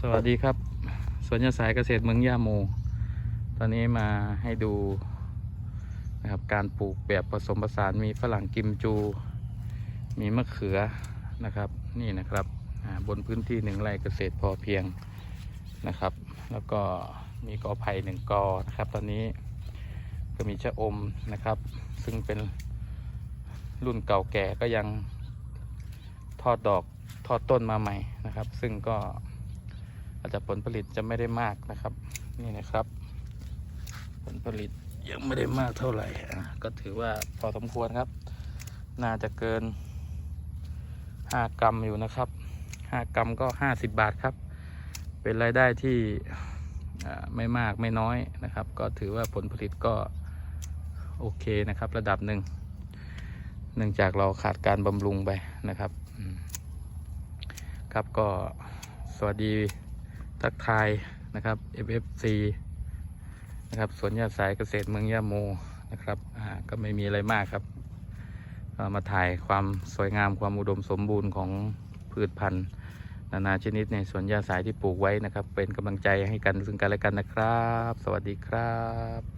สวัสดีครับ สวนยาสายเกษตรเมืองย่าโม ตอนนี้มาให้ดูนะครับการปลูกแบบผสมผสานมีฝรั่งกิมจู มีมะเขือนะครับ นี่นะครับบนพื้นที่หนึ่งไร่เกษตรพอเพียงนะครับ แล้วก็มีกอไผ่หนึ่งกอนะครับ ตอนนี้ก็มีชะอมนะครับ ซึ่งเป็นรุ่นเก่าแก่ก็ยังทอดดอกทอดต้นมาใหม่นะครับ ซึ่งก็ อาจจะผลผลิตจะไม่ได้มากนะครับ นี่นะครับ ผลผลิตยังไม่ได้มากเท่าไหร่ก็ถือว่าพอสมควรครับ น่าจะเกิน 5 กรัมอยู่นะครับ 5 กรัมก็ 50 บาทครับ เป็นรายได้ที่ไม่มากไม่น้อยนะครับ ก็ถือว่าผลผลิตก็โอเคนะครับ ระดับหนึ่งเนื่องจากเราขาดการบำรุงไปนะครับ ครับก็สวัสดี ทักทายนะครับ FFC นะครับสวนยาสายเกษตรเมืองยาโมนะครับอ่าก็ไม่มีอะไรมากครับมาถ่ายความสวยงามความอุดมสมบูรณ์ของพืชพันธุ์นานาชนิดในสวนยาสายที่ปลูกไว้นะครับ เป็นกำลังใจให้กันซึ่งกันและกันนะครับ สวัสดีครับ